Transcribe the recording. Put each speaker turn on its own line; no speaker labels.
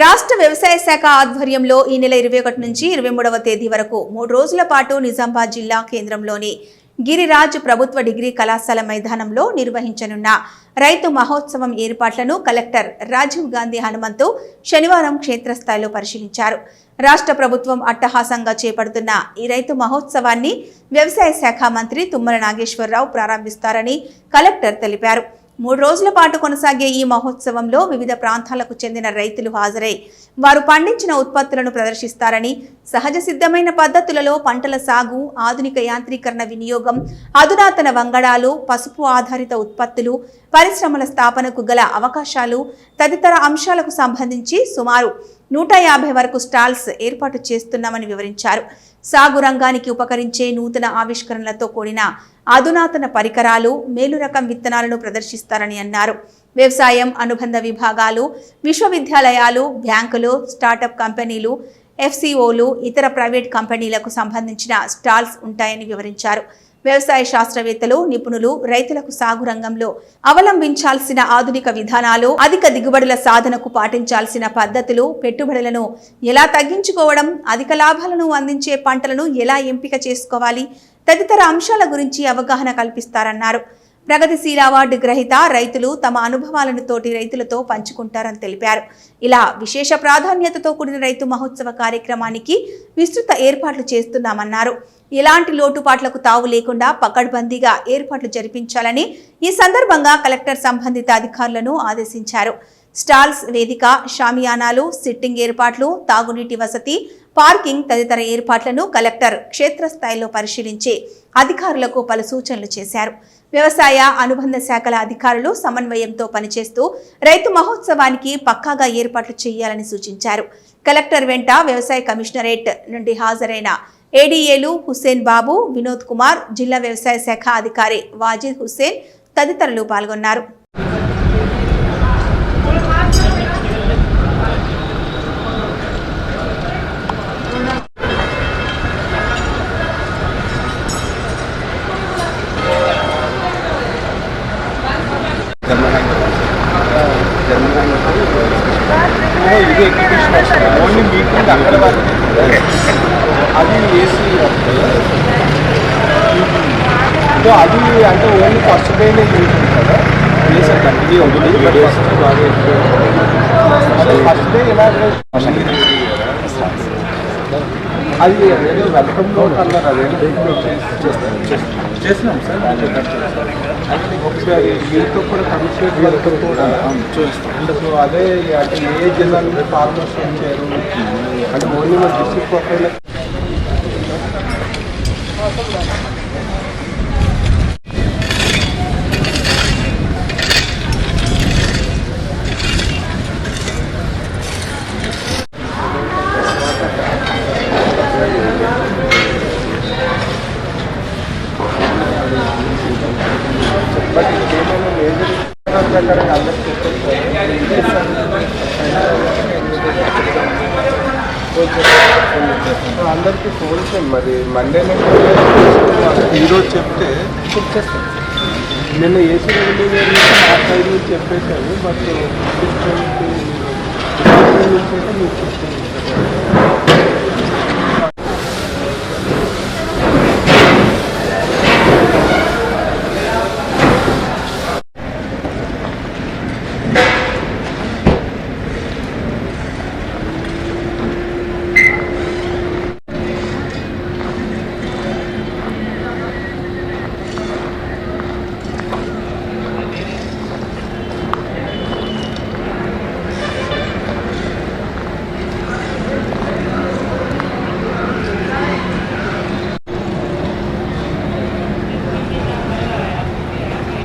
రాష్ట్ర వ్యవసాయ శాఖ ఆధ్వర్యంలో ఈ నెల ఇరవై ఒకటి నుంచి ఇరవై మూడవ తేదీ వరకు మూడు రోజుల పాటు నిజామాబాద్ జిల్లా కేంద్రంలోని గిరిరాజ్ ప్రభుత్వ డిగ్రీ కళాశాల మైదానంలో నిర్వహించనున్న రైతు మహోత్సవం ఏర్పాట్లను కలెక్టర్ రాజీవ్ గాంధీ హనుమంతు శనివారం క్షేత్రస్థాయిలో పరిశీలించారు. రాష్ట్ర ప్రభుత్వం అట్టహాసంగా చేపడుతున్న ఈ రైతు మహోత్సవాన్ని వ్యవసాయ శాఖ మంత్రి తుమ్మల నాగేశ్వరరావు ప్రారంభిస్తారని కలెక్టర్ తెలిపారు. మూడు రోజుల పాటు కొనసాగే ఈ మహోత్సవంలో వివిధ ప్రాంతాలకు చెందిన రైతులు హాజరై వారు పండించిన ఉత్పత్తులను ప్రదర్శిస్తారని సహజ సిద్ధమైన పద్ధతులలో పంటల సాగు ఆధునిక యాంత్రీకరణ వినియోగం అధునాతన వంగడాలు పసుపు ఆధారిత ఉత్పత్తులు పరిశ్రమల స్థాపనకు గల అవకాశాలు తదితర అంశాలకు సంబంధించి సుమారు నూట యాభై వరకు స్టాల్స్ ఏర్పాటు చేస్తున్నామని వివరించారు. సాగు రంగానికి ఉపకరించే నూతన ఆవిష్కరణలతో కూడిన అధునాతన పరికరాలు మేలు రకం విత్తనాలను ప్రదర్శిస్తారని అన్నారు. వ్యవసాయం అనుబంధ విభాగాలు విశ్వవిద్యాలయాలు బ్యాంకులు స్టార్టప్ కంపెనీలు ఎఫ్సిఓలు ఇతర ప్రైవేట్ కంపెనీలకు సంబంధించిన స్టాల్స్ ఉంటాయని వివరించారు. వ్యవసాయ శాస్త్రవేత్తలు నిపుణులు రైతులకు సాగు రంగంలో అవలంబించాల్సిన ఆధునిక విధానాలు అధిక దిగుబడుల సాధనకు పాటించాల్సిన పద్ధతులు పెట్టుబడులను ఎలా తగ్గించుకోవడం అధిక లాభాలను అందించే పంటలను ఎలా ఎంపిక చేసుకోవాలి తదితర అంశాల గురించి అవగాహన కల్పిస్తారన్నారు. ప్రగతిశీల అవార్డు గ్రహీత రైతులు తమ అనుభవాలను తోటి రైతులతో పంచుకుంటారని తెలిపారు. ఇలా విశేష ప్రాధాన్యతతో కూడిన రైతు మహోత్సవ కార్యక్రమానికి విస్తృత ఏర్పాట్లు చేస్తున్నామన్నారు. ఎలాంటి లోటుపాట్లకు తావు లేకుండా పకడ్బందీగా ఏర్పాట్లు జరిపించాలని ఈ సందర్భంగా కలెక్టర్ సంబంధిత అధికారులను ఆదేశించారు. స్టాల్స్ వేదిక షామియానాలు సిట్టింగ్ ఏర్పాట్లు తాగునీటి వసతి పార్కింగ్ తదితర ఏర్పాట్లను కలెక్టర్ క్షేత్రస్థాయిలో పరిశీలించి అధికారులకు పలు సూచనలు చేశారు. వ్యవసాయ అనుబంధ శాఖల అధికారులు సమన్వయంతో పనిచేస్తూ రైతు మహోత్సవానికి పక్కాగా ఏర్పాట్లు చేయాలని సూచించారు. కలెక్టర్ వెంట వ్యవసాయ కమిషనరేట్ నుండి హాజరైన ఏడీఏలు హుస్సేన్ బాబు వినోద్ కుమార్ జిల్లా వ్యవసాయ శాఖ అధికారి వాజిద్ హుస్సేన్ తదితరులు పాల్గొన్నారు.
ఇది ఎగ్జిబిషన్ వస్తుంది. ఓన్లీ మీటింగ్ అక్కడ అది ఏసీ సో అది అంటే ఓన్లీ ఫస్ట్ డేనే చేసింది కదా? ఏసీ కంటిన్యూ బట్ ఫస్ట్ బాగా అదే ఫస్ట్ డే ఎలా అది వెల్కమ్ నోట్ అన్నారు అదేదో చేసినాం సార్. గారి ఒకసారి వీళ్ళతో కూడా కమిషనర్ వీళ్ళతో కూడా అంటే సో అదే అంటే ఏ జిల్లా నుండి ఫార్మర్స్ వచ్చారు? అంటే ఓన్లీ మన డిస్ట్రిక్ట్ ప్రొఫైల్ అందరికి అందరికీ ఫోన్ చేయండి. మరి మండే ఈరోజు చెప్తే నిన్న ఏసీ ఇంజనీర్ ఆ సైడ్ నుంచి చెప్పేశాను బట్ డిఫరెంట్ నుంచి అయితే మీకు